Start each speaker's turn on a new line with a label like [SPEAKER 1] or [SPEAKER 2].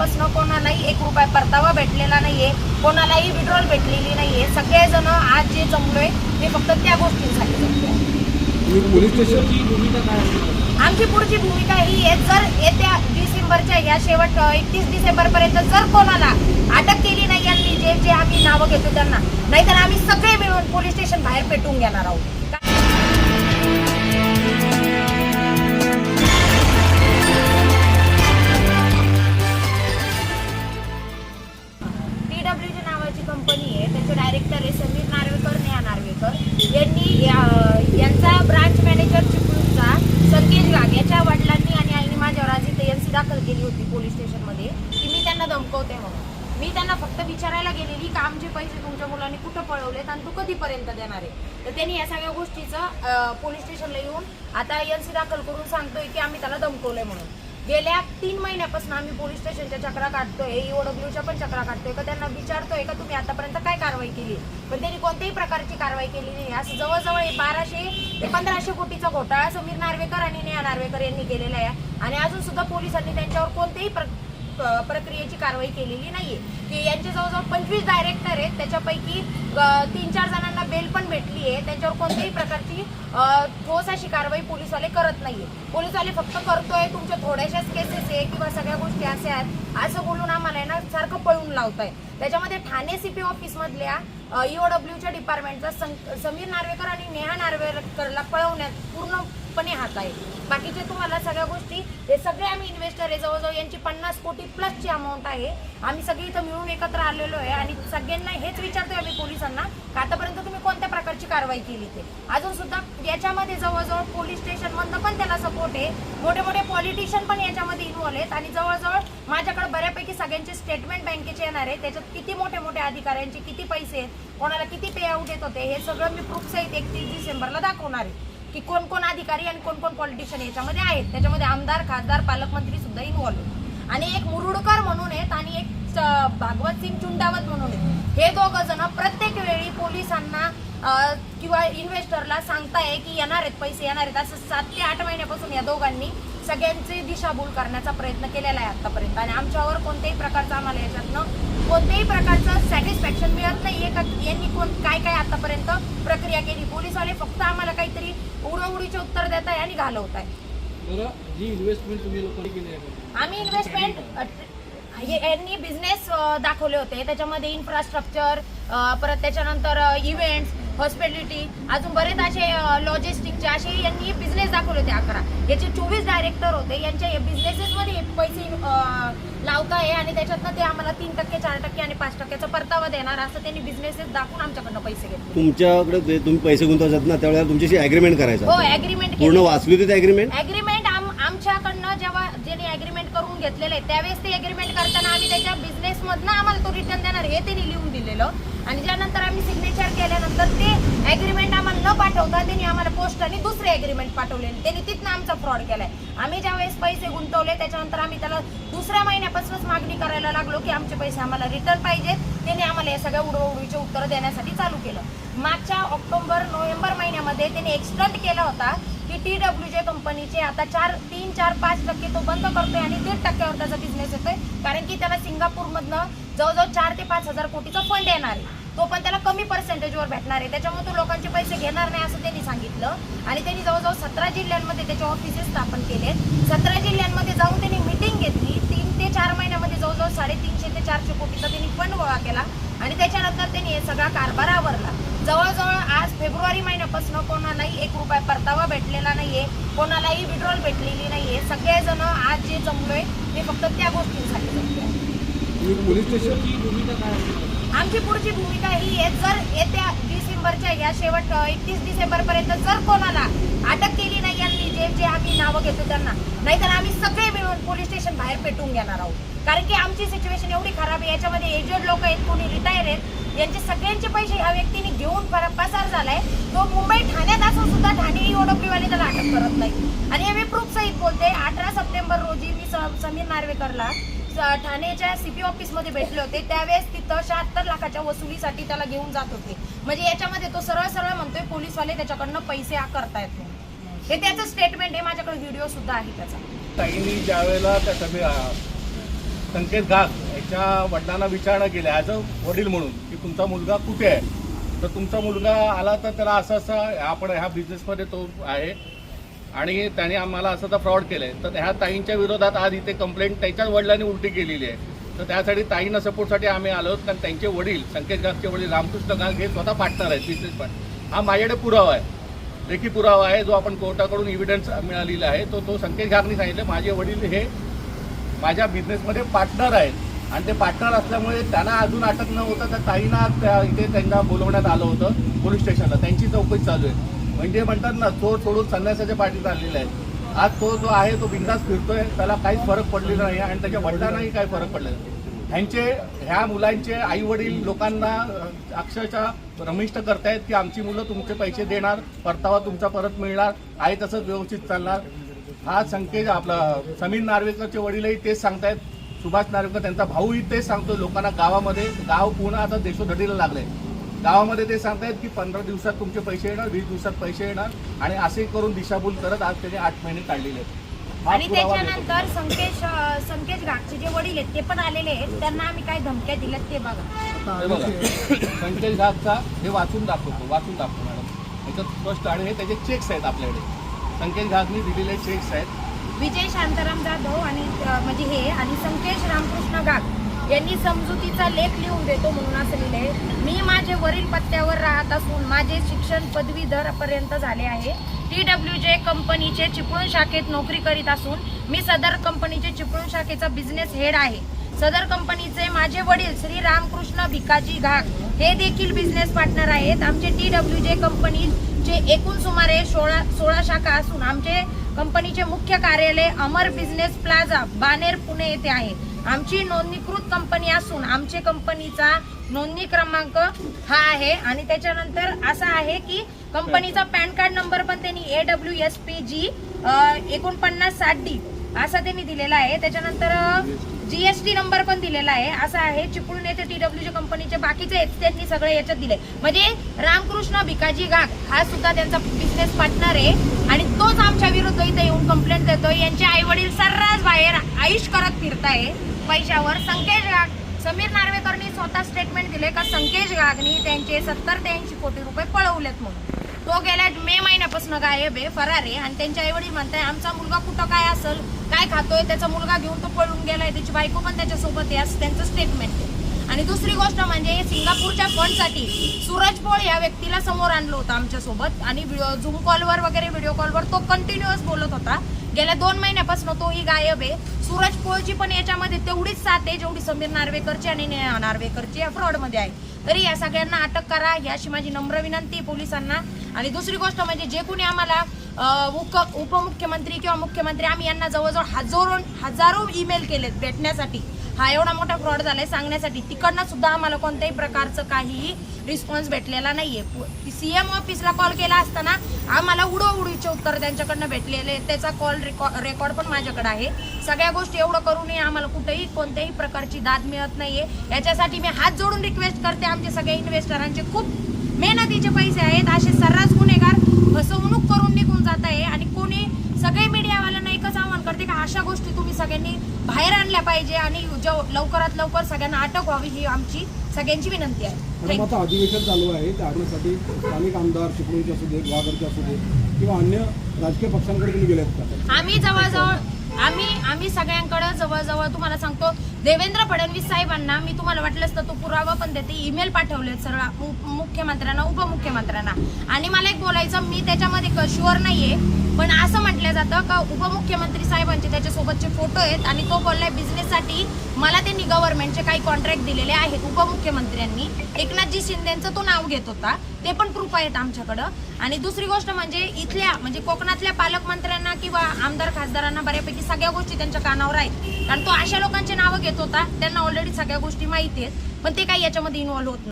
[SPEAKER 1] महिन्यापासून कोणालाही एक रुपया परतावा भेटलेला नाहीये कोणालाही विड्रॉल भेटलेली नाहीये. सगळेजण आज जे जमलोय ते फक्त त्या गोष्टींसाठी
[SPEAKER 2] ही
[SPEAKER 1] आमची पुढची भूमिका ही आहे जर येत्या डिसेंबरच्या या शेवट एकतीस डिसेंबर पर्यंत जर कोणाला अटक केली नाही यांनी जे जे आम्ही नावं घेतो त्यांना नाहीतर आम्ही सगळे मिळून पोलीस स्टेशन बाहेर पेटून घेणार आहोत. आणि देणार आहे. तर त्यांनी या सगळ्या गोष्टीचं पोलीस स्टेशनला येऊन आता एनसी दाखल करून सांगतोय की आम्ही त्याला दमकवलंय म्हणून. गेल्या तीन महिन्यापासून आम्ही पोलीस स्टेशनच्या चक्रा काढतोय ईओडब्ल्यूच्या पण चक्रा काढतोय. का त्यांना विचारतोय का तुम्ही आतापर्यंत काय कारवाई केली? पण त्यांनी कोणत्याही प्रकारची कारवाई केली नाही. असं जवळजवळ बाराशे ते पंधराशे कोटीचा घोटाळा समीर नार्वेकर आणि नेहा नार्वेकर यांनी केलेला आहे. आणि अजून सुद्धा पोलिसांनी त्यांच्यावर कोणतेही प्रक्रियेची कारवाई केलेली नाहीये. की यांचे जवळजवळ पंचवीस डायरेक्टर आहेत त्याच्यापैकी तीन चार जणांना बेल पण भेटली आहे त्यांच्यावर कोणत्याही प्रकारची ठोस अशी कारवाई पोलीसवाले करत नाहीये. पोलिसवाले फक्त करतोय तुमच्या थोड्याशाच केसेस आहे किंवा सगळ्या गोष्टी अशा आहेत असं बोलून आम्हाला आहे ना सारखं पळून लावताय त्याच्यामध्ये ठाणे सीपी ऑफिस मधल्या ईओडब्ल्यूच्या डिपार्टमेंटचा सं- समीर नार्वेकर आणि नेहा नार्वेकरला पळवण्यात पूर्ण पूर्णपणे हात आहे बाकीचे तुम्हाला सगळ्या गोष्टी हे सगळे आम्ही इन्व्हेस्टर आहे जवळजवळ यांची पन्नास कोटी प्लसची अमाऊंट आहे. आम्ही सगळे इथं मिळून एकत्र आलेलो आहे आणि सगळ्यांना हेच विचारतोय आम्ही पोलिसांना का आतापर्यंत तुम्ही कोणत्या प्रकारची कारवाई केली ते अजून सुद्धा याच्यामध्ये जवळजवळ पोलीस स्टेशन मधनं पण त्याला सपोर्ट आहे. मोठे मोठे पॉलिटिशियन पण याच्यामध्ये इन्व्हॉल्व आहेत आणि जवळजवळ माझ्याकडे बऱ्यापैकी सगळ्यांचे स्टेटमेंट बँकेचे येणार आहे त्याच्यात किती मोठे मोठे अधिकाऱ्यांचे किती पैसे आहेत कोणाला किती पे आउट येत होते हे सगळं मी प्रूफ सहित एकतीस डिसेंबरला दाखवणार आहे. की कोण कोण अधिकारी आणि कोण कोण पॉलिटिशियन याच्यामध्ये आहेत. त्याच्यामध्ये आमदार खासदार पालकमंत्री सुद्धा इन्व्हॉल्व आहेत. आणि एक मुरुडकर म्हणून आहेत आणि एक भागवत सिंग चुंडावत म्हणून आहेत. हे दोघं जण प्रत्येक वेळी पोलिसांना किंवा इन्व्हेस्टरला सांगताय की येणार आहेत पैसे येणार आहेत. असं सात ते आठ महिन्यापासून या दोघांनी सगळ्यांची दिशाभूल करण्याचा प्रयत्न केलेला आहे आतापर्यंत. आणि आमच्यावर कोणत्याही प्रकारचं आम्हाला याच्यातनं कोणत्याही प्रकारचं सॅटिस्फॅक्शन मिळत नाहीये का? यांनी कोण काय काय आतापर्यंत प्रक्रिया केली? पोलीसवाले फक्त आम्हाला काहीतरी उडवडीचे उत्तर देत आहे आणि घालवत आहे
[SPEAKER 2] आहे.
[SPEAKER 1] आम्ही इन्व्हेस्टमेंट यांनी बिझनेस दाखवले होते. त्याच्यामध्ये इन्फ्रास्ट्रक्चर परत त्याच्यानंतर इव्हेंट्स हॉस्पिटॅलिटी अजून बरेच असे लॉजिस्टिकचे असे यांनी बिझनेस दाखवले होते अकरा. याचे चोवीस डायरेक्टर होते. यांच्या बिझनेसेसमध्ये हे पैसे लावताय आणि त्याच्यातनं ते आम्हाला तीन टक्के चार टक्के आणि पाच टक्क्याचा परतावा देणार असं त्यांनी बिझनेसेस दाखवून आमच्याकडनं पैसे घेतले.
[SPEAKER 3] तुमच्याकडे जे तुम्ही पैसे गुंतवतात ना त्यावेळेला तुमच्याशी अग्रीमेंट
[SPEAKER 1] हो
[SPEAKER 3] करायचा
[SPEAKER 1] ऍग्रीमेंट
[SPEAKER 3] पूर्ण वाचली होती अग्रीमेंट
[SPEAKER 1] ऍग्रीमेंट आमच्याकडनं जेव्हा ज्यांनी अग्रीमेंट करून घेतलेलं आहे त्यावेळेस ते अग्रीमेंट करताना आम्ही त्याच्या बिझनेसमधनं आम्हाला तो रिटर्न देणार हे त्यांनी लिहून दिलेलं. आणि ज्यानंतर आम्ही सिग्नेचर केल्यानंतर ते अग्रीमेंट आम्हाला न पाठवता त्यांनी आम्हाला पोस्टाने दुसरे अग्रीमेंट पाठवलेले त्यांनी तिथनं आमचा फ्रॉड केलाय. आम्ही ज्यावेळेस पैसे गुंतवले त्याच्यानंतर आम्ही त्याला दुसऱ्या महिन्यापासूनच मागणी करायला लागलो की आमचे पैसे आम्हाला रिटर्न पाहिजेत. त्यांनी आम्हाला या सगळ्या उडवडीचे उत्तर देण्यासाठी चालू केलं. मागच्या ऑक्टोबर नोव्हेंबर महिन्यामध्ये त्यांनी एक्सटंट केला होता. की टी डब्ल्यू जे कंपनीचे आता चार तीन चार पाच टक्के तो बंद करतोय आणि दीड टक्क्यावर त्याचा बिझनेस येतोय. कारण की त्याला सिंगापूरमधनं जवळजवळ चार ते पाच हजार कोटीचा फंड येणार आहे. तो पण त्याला कमी पर्सेंटेजवर भेटणार आहे. त्याच्यामुळे तो लोकांचे पैसे घेणार नाही असं त्यांनी सांगितलं. आणि त्यांनी जवळजवळ सतरा जिल्ह्यांमध्ये त्याचे ऑफिसेस स्थापन केले सतरा जिल्ह्यांमध्ये जाऊन त्यांनी मिटिंग घेतली. तीन ते चार महिन्यामध्ये जवळजवळ साडेतीनशे ते चारशे कोटीचा त्यांनी फंड गोळा केला. आणि त्याच्यानंतर त्यांनी हे सगळा कारभार आवरला. जवळजवळ आज फेब्रुवारी महिन्यापासून कोणालाही एक रुपया परतावा भेटलेला नाहीये कोणालाही विड्रॉल भेटलेली नाहीये. सगळेजण आज जे जमलोय ते फक्त त्या गोष्टींसाठी आमची पुढची भूमिका ही आहे जर येत्या डिसेंबरच्या या शेवट एकतीस डिसेंबर पर्यंत जर कोणाला अटक केली जे जे आम्ही नावं घेतो त्यांना. नाहीतर आम्ही सगळे मिळून पोलीस स्टेशन बाहेर पेटून घेणार आहोत. कारण की आमची सिच्युएशन एवढी खराब आहे याच्यामध्ये एजेड लोक आहेत कोणी रिटायर आहेत यांचे सगळ्यांचे पैसे ह्या व्यक्तीने घेऊन पसार झालाय. तो मुंबई ठाण्यात असून सुद्धा ठाणे ओडब्ल्यू त्याला अटक करत नाही. आणि हे मी प्रूफ सहित बोलते अठरा सप्टेंबर रोजी मी स- समीर नार्वेकरला स- ठाण्याच्या सीपी ऑफिसमध्ये भेटले होते. त्यावेळेस तिथं शहात्तर लाखाच्या वसुलीसाठी त्याला घेऊन जात होते. म्हणजे याच्यामध्ये तो सरळ सरळ म्हणतोय पोलीसवाले त्याच्याकडनं पैसे आकारतायत. म्हणून. हे त्याचं स्टेटमेंट आहे माझ्याकडे व्हिडिओ सुद्धा आहे त्याचा.
[SPEAKER 4] ताईंनी ज्या वेळेला त्या सभे संकेत घाग याच्या वडिलांना विचारणा केली ॲज अ वडील म्हणून की तुमचा मुलगा कुठे आहे? तर तुमचा मुलगा आला तर त्याला असं असं आपण ह्या बिझनेसमध्ये तो आहे. आणि त्याने आम्हाला असं तर फ्रॉड केलं आहे तर ह्या ताईंच्या विरोधात आज इथे कंप्लेंट त्याच्याच वडिलांनी उलटी केलेली आहे. तर त्यासाठी ताईंना सपोर्टसाठी आम्ही आलो आहोत. कारण त्यांचे वडील संकेत घागचे वडील रामकृष्ण घाग हे स्वतः पार्टनर आहेत बिझनेस पार्टनर हा माझ्याकडे पुरावा आहे. लेखी पुरावा आहे जो आपण कोर्टाकडून इव्हिडन्स मिळालेला आहे तो तो संकेत घागने सांगितलं माझे वडील हे माझ्या बिझनेसमध्ये पार्टनर आहेत. आणि ते पार्टनर असल्यामुळे त्यांना अजून अटक न होता तर ताईंना त्या इथे त्यांना बोलवण्यात आलं होतं पोलीस स्टेशनला. त्यांची चौकशी चालू आहे. म्हणजे म्हणतात ना चोर सोडून संन्यासाच्या पाठीत आलेला आहे. आज तो जो आहे तो बिंदास फिरतोय त्याला काहीच फरक पडलेला नाही आणि त्याच्या वडिलांनाही काही फरक पडलेला नाही. ह्यांचे ह्या मुलांचे आई वडील लोकांना अक्षरशः रमिष्ट करतायत की आमची मुलं तुमचे पैसे देणार परतावा तुमचा परत मिळणार आहे तसंच व्यवस्थित चालणार. हा संकेत आपला समीर नार्वेकरचे वडीलही तेच सांगतायत. सुभाष नार्वेकर त्यांचा भाऊही तेच सांगतो लोकांना गावामध्ये. गाव पूर्ण आता देशोधडीला लागलंय. गावामध्ये ते सांगतायत की पंधरा दिवसात तुमचे पैसे येणार वीस दिवसात पैसे येणार आणि असे करून दिशाभूल करत आज त्याने आठ महिने काढलेले आहेत.
[SPEAKER 1] आणि. त्याच्यानंतर संकेश संकेश घाटचे जे वडील आहेत ते पण आलेले आहेत. त्यांना आम्ही काय धमक्या दिल्यात ते बघा.
[SPEAKER 4] हे बघा. हे वाचून दाखवतो वाचून दाखवतो मॅडम. याच्यात स्पष्ट आणि हे त्याचे चेक्स आहेत आपल्याकडे. संकेत घागनी दिलेले चेक्स आहेत.
[SPEAKER 1] विजय शांताराम जाधव आणि अं, म्हणजे हे आणि संकेश रामकृष्ण गाग यांनी समजुतीचा लेख लिहून देतो म्हणून असं लिहिलंय. मी माझे वरील पत्त्यावर राहत असून माझे शिक्षण पदवीधर पर्यंत झाले आहे. टी डब्ल्यू जे कंपनीचे चिपळूण शाखेत नोकरी करीत असून मी सदर कंपनीचे चिपळूण शाखेचा बिझनेस हेड आहे. सदर कंपनीचे माझे वडील श्री रामकृष्ण भिकाजी घाग हे देखील बिझनेस पार्टनर आहेत. आमचे टी डब्ल्यू जे कंपनीचे एकूण सुमारे सोळा सोळा शाखा असून आमचे कंपनीचे मुख्य कार्यालय अमर बिझनेस प्लाझा बानेर पुणे येथे आहे. आमची नोंदणीकृत कंपनी असून आमचे कंपनीचा नोंदणी क्रमांक हा आहे. आणि त्याच्यानंतर असा आहे की कंपनीचा पॅन कार्ड नंबर पण त्यांनी A W S P G एकोणपन्नास साठ डी असा त्यांनी दिलेला आहे. त्याच्यानंतर जीएसटी नंबर पण दिलेला आहे. असा आहे. चिपळूण येथे टी डब्ल्यूच्या कंपनीचे बाकीचे आहेत त्यांनी सगळे याच्यात दिले. म्हणजे रामकृष्ण भिकाजी गाग हा सुद्धा त्यांचा बिझनेस पार्टनर आहे. आणि तोच आमच्या विरुद्ध इथे येऊन कंप्लेंट देतोय. यांचे आई वडील सर्रास बाहेर आयुष करत फिरताय. पैशावर संकेश गाग समीर नार्वेकरनी स्वतः स्टेटमेंट दिले का संकेश गागनी त्यांचे सत्तर ते ऐंशी कोटी रुपये पळवलेत म्हणून. तो गेल्या मे महिन्यापासून गायब आहे फरार आहे आणि त्यांच्या आईवडील म्हणताय आमचा मुलगा कुठं काय असेल काय खातोय त्याचा मुलगा घेऊन तो पळून गेलाय त्याची बायको पण त्याच्यासोबत आहे असं त्यांचं स्टेटमेंट आहे. आणि दुसरी गोष्ट म्हणजे सिंगापूरच्या फंडसाठी सूरज पोळ या व्यक्तीला समोर आणलं होतं आमच्यासोबत. आणि झूम कॉलवर वगैरे व्हिडिओ कॉलवर तो कंटिन्युअस बोलत होता. गेल्या दोन महिन्यापासून तोही गायब आहे. सूरज पोळची पण याच्यामध्ये तेवढीच साथ आहे जेवढी समीर नार्वेकरची आणि नार्वेकरची या फ्रॉडमध्ये आहे. तरी या सगळ्यांना अटक करा ही अशी माझी नम्र विनंती पोलिसांना. आणि दुसरी गोष्ट म्हणजे जे कोणी आम्हाला उप उपमुख्यमंत्री किंवा मुख्यमंत्री आम्ही यांना जवळजवळ हजारो हजारो ईमेल केलेत भेटण्यासाठी. हा एवढा मोठा फ्रॉड झालाय सांगण्यासाठी. तिकडनं सुद्धा आम्हाला कोणत्याही प्रकारचं काहीही रिस्पॉन्स भेटलेला नाहीये. सीएम ऑफिसला कॉल केला असताना आम्हाला उडो उडीचे उत्तर त्यांच्याकडनं भेटलेले त्याचा कॉल रेकॉर्ड पण माझ्याकडे आहे. सगळ्या गोष्टी एवढं करूनही आम्हाला कुठेही कोणत्याही प्रकारची दाद मिळत नाहीये. याच्यासाठी मी हात जोडून रिक्वेस्ट करते आमचे सगळे इन्व्हेस्टरांचे खूप मेहनतीचे पैसे आहेत. असे सर्रास गुन्हेगार फसवणूक करून निघून जात आहे आणि कोणी सगळे मीडियावाल्यांना एकच आव्हान करते का अशा गोष्टी तुम्ही सगळ्यांनी बाहेर आणल्या पाहिजे आणि जो- लवकरात लवकर सगळ्यांना अटक व्हावी ही आमची सगळ्यांची विनंती आहे.
[SPEAKER 5] आता अधिवेशन चालू आहे त्या स्थानिक आमदार चिपळूणचे असू दे गुहागरचे असू दे किंवा अन्य राजकीय पक्षांकडे तुम्ही गेलेत का
[SPEAKER 1] आम्ही जवळजवळ आम्ही आम्ही सगळ्यांकडे जवळजवळ तुम्हाला सांगतो देवेंद्र फडणवीस साहेबांना मी तुम्हाला वाटलंच तर तो पुरावा पण देते ईमेल पाठवले सर्व मुख्यमंत्र्यांना उपमुख्यमंत्र्यांना आणि मला एक बोलायचं मी त्याच्यामध्ये शुअर नाहीये पण असं म्हटलं जातं का उपमुख्यमंत्री साहेबांचे त्याच्यासोबतचे फोटो आहेत आणि तो बोललाय बिझनेससाठी मला त्यांनी गव्हर्नमेंटचे काही कॉन्ट्रॅक्ट दिलेले आहेत उपमुख्यमंत्र्यांनी. एकनाथजी शिंदेचं तो नाव घेत होता ते पण प्रूफ आहेत आमच्याकडं. आणि दुसरी गोष्ट म्हणजे इथल्या म्हणजे कोकणातल्या पालकमंत्र्यांना किंवा आमदार खासदारांना बऱ्यापैकी सगळ्या गोष्टी त्यांच्या कानावर आहेत. कारण तो अशा लोकांची नावं घेत होता त्यांना ऑलरेडी सगळ्या गोष्टी माहिती आहेत पण ते काही याच्यामध्ये इन्व्हॉल्व्ह होत नाही